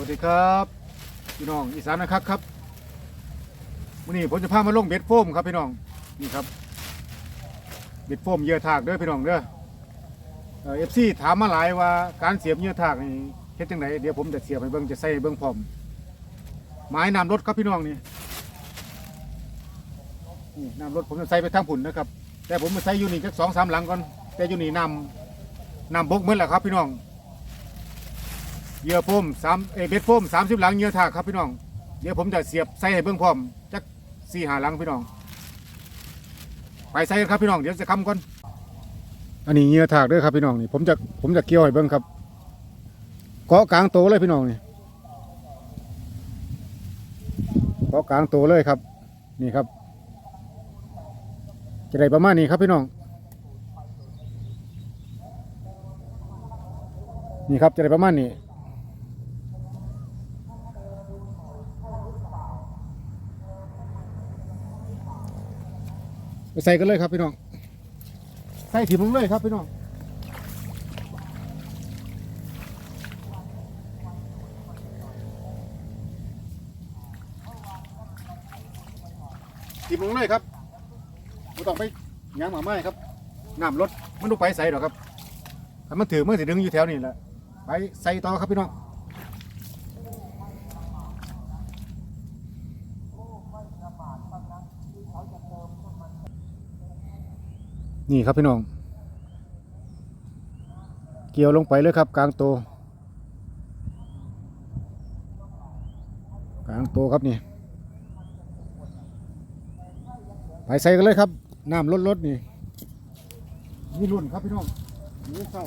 วัสดีครับพี่น้องอีสานนะครับครับวันนี้ผมจะพามาลงเบ็ดโฟมครับพี่น้องนี่ครับเบ็ดโฟมเยื่อถากเด้อพี่น้องเด้อเอฟซีถามมาหลายว่าการเสียบเยื่อถากนี่เฮ็ดจังไดเดี๋ยวผมจะเสียบให้เบิ่งจะใส่เบิ่งพร้อมไม้นำรถครับพี่น้องนี่นี่นำรถผมจะใส่ไปทางผุนนะครับ แต่ผมมาใส่อยู่นี่จักสองสามหลังก่อนแต่ยูนี่นำนำบกเมือแหละครับพี่น้อง เหยื่อโฟมสามเอเบ็ดโฟมสามสิบหลังเหยื่อถากครับพี่น้อง เดี๋ยวผมจะเสียบใส่ให้เบื้องพร้อมจักสี่หาหลังพี่น้อง ไปใส่กันครับพี่น้องเดี๋ยวจะคำก่อน อันนี้เหยื่อถากด้วยครับพี่น้องนี่ผมจะผมจะเกี่ยวให้เบื้องครับเกาะกลางโตเลยพี่น้องนี่เกาะกลางโตเลยครับ นี่ครับ จะได้ประมาณนี้ครับพี่น้อง นี่ครับจะได้ประมาณนี้ ใส่กันเลยครับพี่น้อง ใส่ถิ่มลงเลยครับพี่น้องถิ่มลงเลยครับไม่ต้องไปย่างหมาไม้ครับน้ำรถมันดูไปใส่หรอกครับถ้ามันถือเมันสิดึงอยู่แถวนี้แหละไปใส่ต่อครับพี่น้อง นี่ครับพี่น้อง เกี่ยวลงไปเลยครับ กลางโตกลางโตครับนี่ไปใส่กันเลยครับน้ำลดลดนี่นี่รุ่นครับพี่น้องนี่เข้า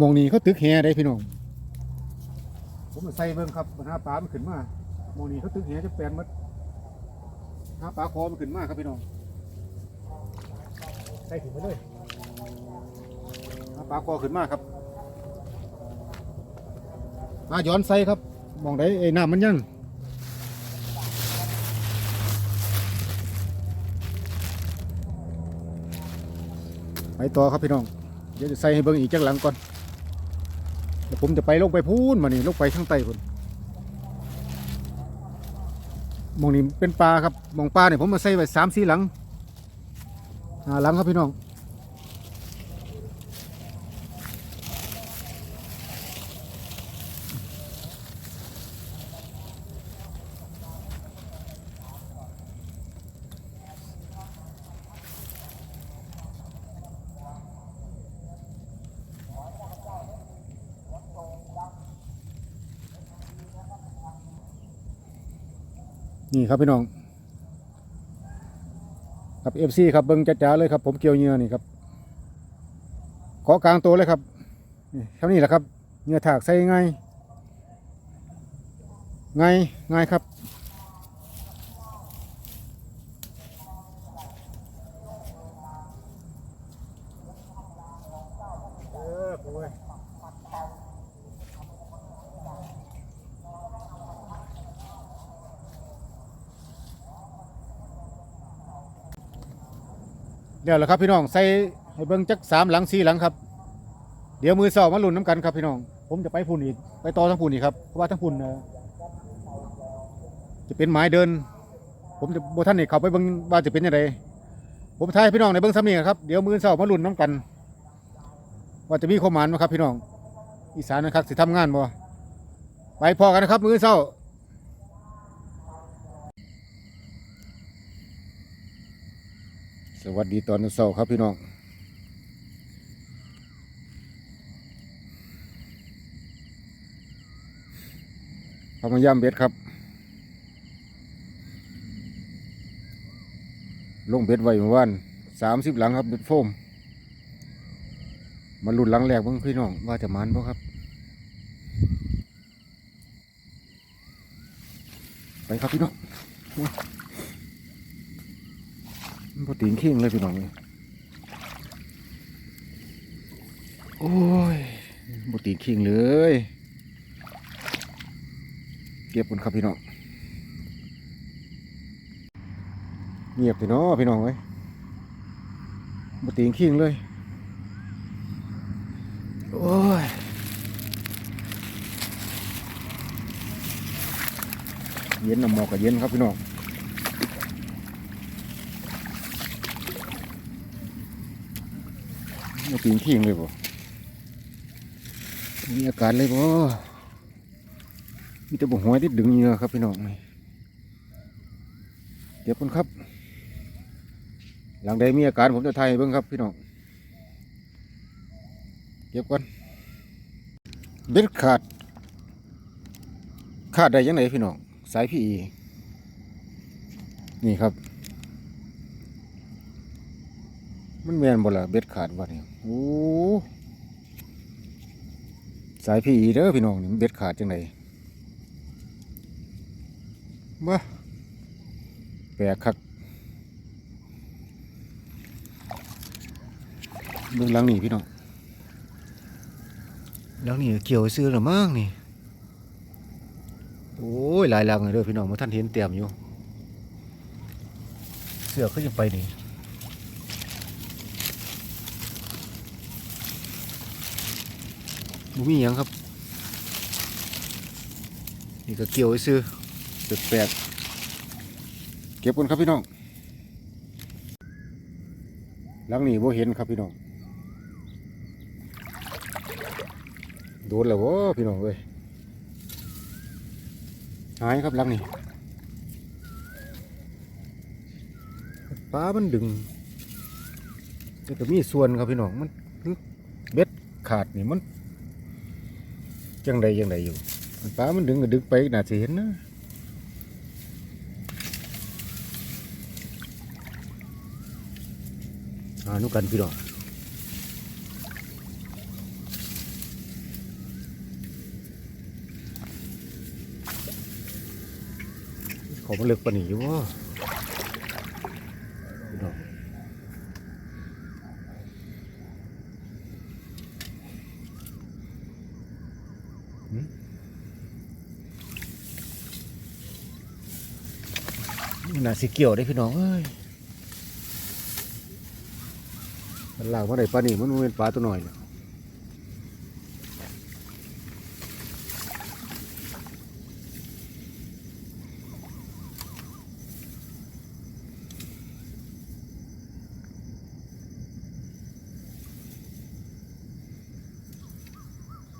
มองนี้เขาตึกแฮได้พี่น้อง ผมมาใส่เบิ่งครับปัญหาปลามันขึ้นมามองนี้เขาตึกแฮจะแปลนมัดหาปลาคอมันขึ้นมากครับพี่น้องใส่ถึงไปเลยหาปลาคอขึ้นมากครับมาย้อนใส่ครับมองได้ไอ้น้ำมันยังไปต่อครับพี่น้อง เดี๋ยวจะใส่ให้เบิ่งอีกจักหลังก่อน ผมจะไปลงไปพูนมานี่ลงไปข้างใต้คนมองนี้เป็นปลาครับมองปลาเนี่ยผมมาใส่ไว้สามสี่หลังหาหลังครับพี่น้อง นี่ครับพี่น้องครับเอฟซีครับเบิ้งจ้าๆเลยครับ ผมเกี่ยวเหงื่อนี่ครับเกาะกลางตัวเลยครับนี่เท่านี้แหละครับเหงื่อถากใส่ง่ายง่ายง่ายครับ เออโอ้ย เดี๋ยวแหละครับพี่น้องใส่ให้เบิ้งจักสามหลังสี่หลังครับ เดี๋ยวมือสอบมาลุ้นน้ำกันครับพี่น้อง ผมจะไปพุ่นอีกไปต่อทั้งพุ่นอีกครับเพราะว่าทั้งพุ่นจะเป็นไม้เดิน ผมจะบท่านนี่เขาไปเบิ้งว่าจะเป็นยังไงผมทายพี่น้องในเบิ้งซ้ำนี่ครับเดี๋ยวมือสอบมาลุ้นน้ำกัน ว่าจะมีความหมายไหมครับพี่น้องอีสานนะครับสิทำงานบ่ไปพอกันนะครับมือเศร้า สวัสดีตอนเช้าครับพี่น้องพามายามเบ็ดครับ ลงเบ็ดไว้เมื่อวานสามสิบหลังครับเบ็ดโฟม มาหลุดหลังแหลกเพิ่งพี่น้องว่าจะมันเพราะครับ ไปครับพี่น้อง บตีนเข่งเลยพี่น้องเลยโอ้ยบตีนเข่งเลย เก็บกันครับพี่น้องเงียบพี่น้องพี่น้องเอ้ยบตีนเข่งเลย โอ้ยเย็นน้ำหมอกกับเย็นครับพี่น้องมา ปีนขี้งเลยบ่มีอาการเลยบ่มีแต่บ่หัวที่ดึงเหงื่อครับพี่น้องนี่เดี๋ยวคนครับ หลังใดมีอาการผมจะถ่ายให้เบิ่งครับพี่น้องเก็บก่อนเบ็ดขาด ขาดได้ยังไงพี่น้อง สายพี่นี่ครับ มันแมนบ่ล่ะเบ็ดขาดบ่เนี่ยโอ้สายพี่เด้อพี่น้องนี่เบ็ดขาดจังไดบ้าแปลกคักเบื้องหลังนี่พี่น้องแล้วนี่เกี่ยวซื้อหรือมั้งนี่โอ้ยหลายหลังเลยเด้อพี่น้องมาท่านเห็นเตรียมอยู่ เสือขึ้นจะไปนี่ บุมีหยังครับ นี่ก็เกี่ยวซื้อแปลกๆเก็บกันครับพี่น้องหลังนี้บ่เห็นครับพี่น้อง โดนแล้ววะพี่น้องเอ้ยหายครับหลังนี่ปลามันดึงแต่ก็มีส่วนครับพี่น้องมันเบ็ดขาดนี่มัน จังใดจังใดอยู่ปลามันดึงก็ดึงไปน่าจะเห็นนะอ่านุกันพี่น้องขอมาเลือกปนีอยู่วะพี่น้องหืมนี่น่า สิเกี่ยวได้พี่น้องเอ้ยมันลากมาได้ปลานี่มันเป็นปลาตัวหน่อยเนะ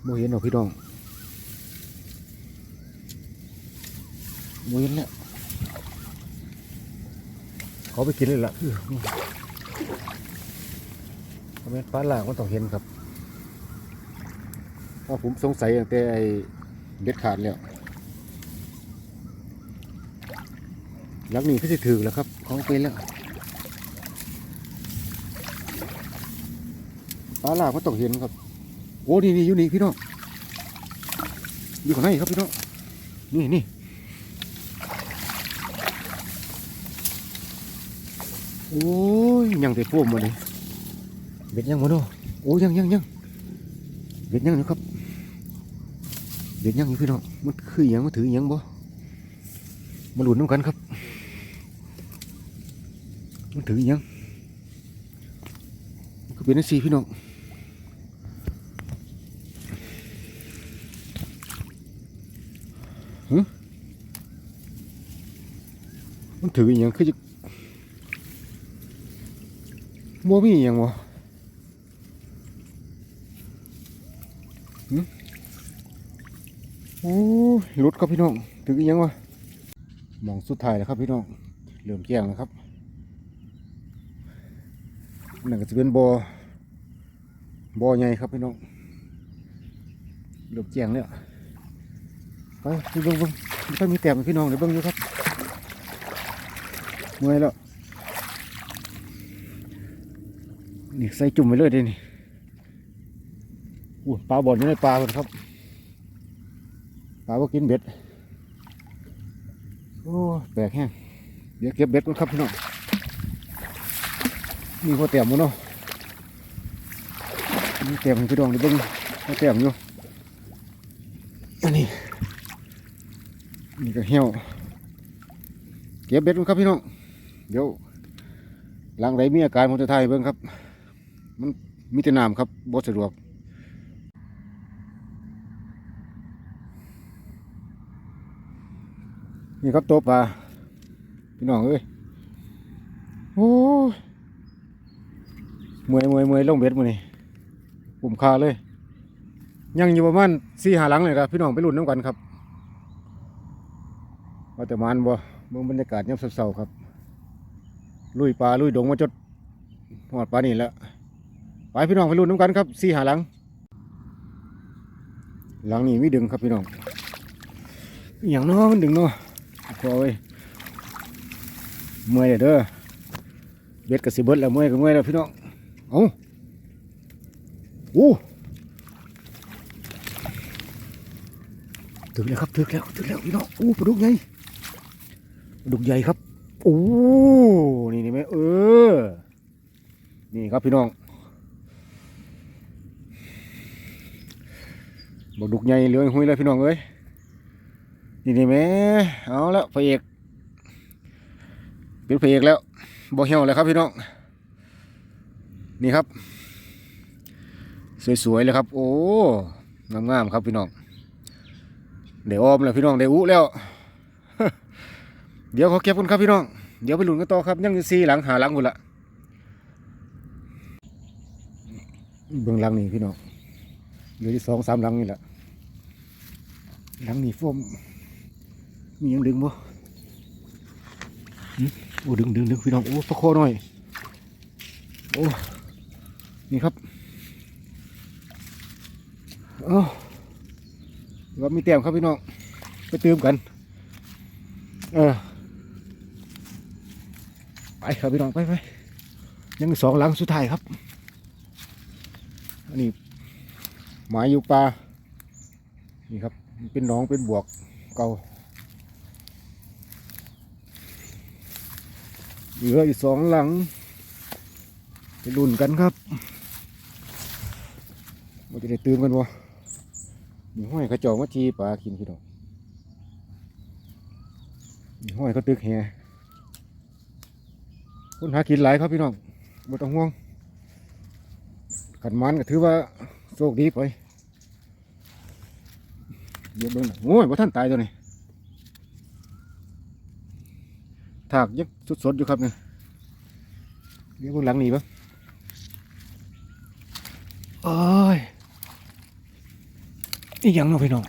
โมเห็นหรอพี่น้องโมเห็นแล้ว เขาไปกินเลยล่ะอื้อเขาเป็นปลาหลากมันต้องเห็นครับเพราะผมสงสัยตั้งแต่ไอ้เบ็ดขาดแล้วหลักนี้ก็จะถือแล้วครับเขาไปแล้วปลาหลากมันต้องเห็นครับ โอ้นี่นี่อยู่นี่พี่น้องอยู่ข้างในครับพี่น้องนี่นี่ โอ้ยยังแต่พวกมาเลยเบ็ดยังมาเนาะโอ้ยังยังยังเบ็ดยังอยู่ครับเบ็ดยังอยู่พี่น้องมันคือหยังมันถือหยังบ่มาหลุนน้ำกันครับ มันถือหยังมันก็เป็นนักสีพี่น้องมันถืออหย่างคือจะ บ่มีอย่างบ่โอ้หลุดครับพี่น้องถืออหย่างวะมองสุดท้ายแล้วครับพี่น้องเริ่มแจ้งแล้วครับนั่นก็จะเป็นบ่อบ่อใหญ่ครับพี่น้องเริ่มแจ้งแล้วไปดูเบิ่งเบิ่งมันมีแต้มพี่น้องเดี๋ยวเบิ่งอยู่ครับเมื่อยแล้ว นี่ใส่จุ่มไปเลยเด้นี่อู้ปลาบ่อนอยู่ในปลาเพิ่นครับ ปลาว่ากินเบ็ด โอ้แปลกแห้งเดี๋ยวเก็บเบ็ดก่อนครับพี่น้องมีพอเตรียมมั้เนาะมีเตรียมพี่น้องด้เบิ่งพอเตรียมอยู่อันนี้นี่ก็เหี่ยวเก็บเบ็ดก่อนครับพี่น้องเดี๋ยวหลังไรมีอาการผมจะถ่ายเบิ่งครับ มันมีแต่น้ำครับบ่สะดวกนี่ครับตัวปลาพี่น้องเอ้ยโอ้ยมวยมวยมวยลงเบ็ดมือนี่ปุ่มคาเลย ยังอยู่ประมาณสี่หาหลังเลยครับพี่น้องไปลุ้นน้ำกันครับว่าแต่มันบ่เบิ่งบรรยากาศยามเศร้าๆครับ ลุยปลาลุยดงมาจดหอดปลานี่แล้ว ไปพี่น้องไปลุ้นน้ำกันครับสี่หาหลัง หลังนี้มีดึงครับพี่น้องอย่างเน้อมันดึงเนาะพอเว้ยเมื่อยเด้อเบ็ดกับสิเบิดแล้วเมื่อยกับเมื่อยแล้วพี่น้องเอาอู้ถึงแล้วครับถึงแล้วถึงแล้วพี่น้องอู้ปลาดุกใหญ่ปลาดุกใหญ่ครับโอ้นี่นี่ไหมเออ นี่ครับพี่น้อง ปลาดุกใหญ่เหลืองหุยเลยพี่น้องเอ้ยนี่นี่แม่เอาแล้วพระเอกเป็นพระเอกแล้วบ่เหี่ยวแล้วครับพี่น้องนี่ครับ สวยๆเลยครับ โอ้งามๆครับพี่น้องเดี๋ยวออมแล้วพี่น้องเดี๋ยวอุแล้ว เดี๋ยวเขาเก็บกันครับพี่น้องเดี๋ยวไปลุ้นกันต่อครับยังยู่ซีหลังหาหลังหมดละเบื้องหลังนี่พี่น้องเหลือที่สองสามหลังนี่แหละ หลังนี่โฟมมียังดึงบ่โอ้ดึงดึงดึงพี่น้องโอ้ประโคหน่อย โอ้นี่ครับเอ้าว่ามีแต้มครับพี่น้องไปเติมกัน เออไปครับพี่น้องไปไปยังสองหลังสุดท้ายครับอันนี้หมายอยู่ปลานี่ครับ เป็นหนองเป็นบวกเก่าเหลืออีกสองหลังไปรุ่นกันครับมันจะได้ตื่นกันวะมีห้อยเขาเจองมาทีปลากินพี่น้องมีห้อยเขาตึกแฮคนหากินหลายครับพี่น้องไม่ต้องห่วงขันมันก็ถือว่าโชคดีไป เดี๋ยวเบิ่งโอ้ยว่าท่านตายตัวนี้ถากยังสดๆอยู่ครับเนี่ยเดี๋ยวเบื้งหลังนี่ปะโอ้ยอีกอย่างเนาะพี่น้อง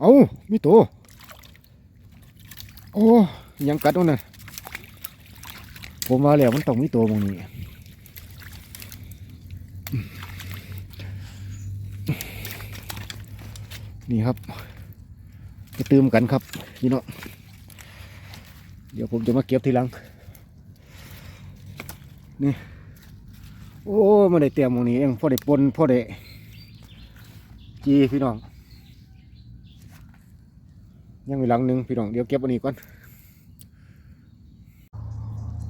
เอามีตัวโอ้ยังกัดตรงนั้นผมมาแล้วมันต้องมีตัวมองนี้ นี่ครับไปตืมกันครับพี่น้องเดี๋ยวผมจะมาเก็บทีหลัง นี่ โอ้ไมาได้เตรียมหมองนี้เองพ่อได้ปนพ่อได้จีพี่น้อง ยังมีหลังหนึ่งพี่น้อง เดี๋ยวเก็บอันนี้ก่อน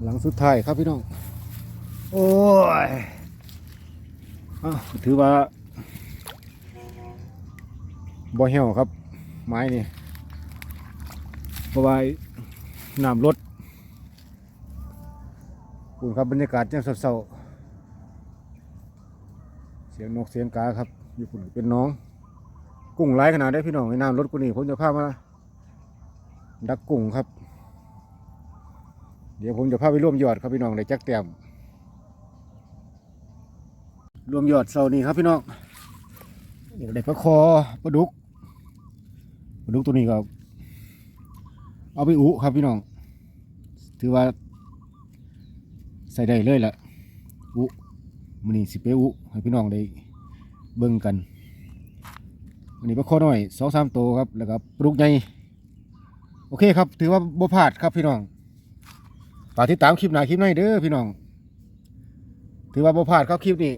หลังสุดท้ายครับพี่น้อง โอ้ยอ้าถือว่า บ่เหี่ยวครับ ไม้นี่เพราะว่าน้ำลดคุณครับบรรยากาศยังเศร้าๆเสียงนกเสียงกาครับ อยู่คุณเป็นน้อง กุ้งไร้ขนาดได้พี่น้องในน้ำลดกูนี่ผมจะพามาดักกุ้งครับ เดี๋ยวผมจะพาไปร่วมยอดครับพี่น้องในแจักเตียมรวมยอดเสานี้ครับพี่น้องเดี๋ยวได้ปลาคอปลาดุก ลาดุกตัวนี้ก็ เอาไปอุครับพี่น้อง ถือว่า ใส่ได้เลยล่ะอุมันนี่สิไปอุให้พี่น้องได้เบิ่งกันวันนี้ปลาข้อน้อยสองสามโตครับ แล้วก็ปลุกใหญ่โอเคครับ ถือว่าบ่พลาดครับพี่น้องฝากติดตามคลิปหน้าคลิปในเด้อพี่น้อง ถือว่าบ่พลาดครับคลิปนี้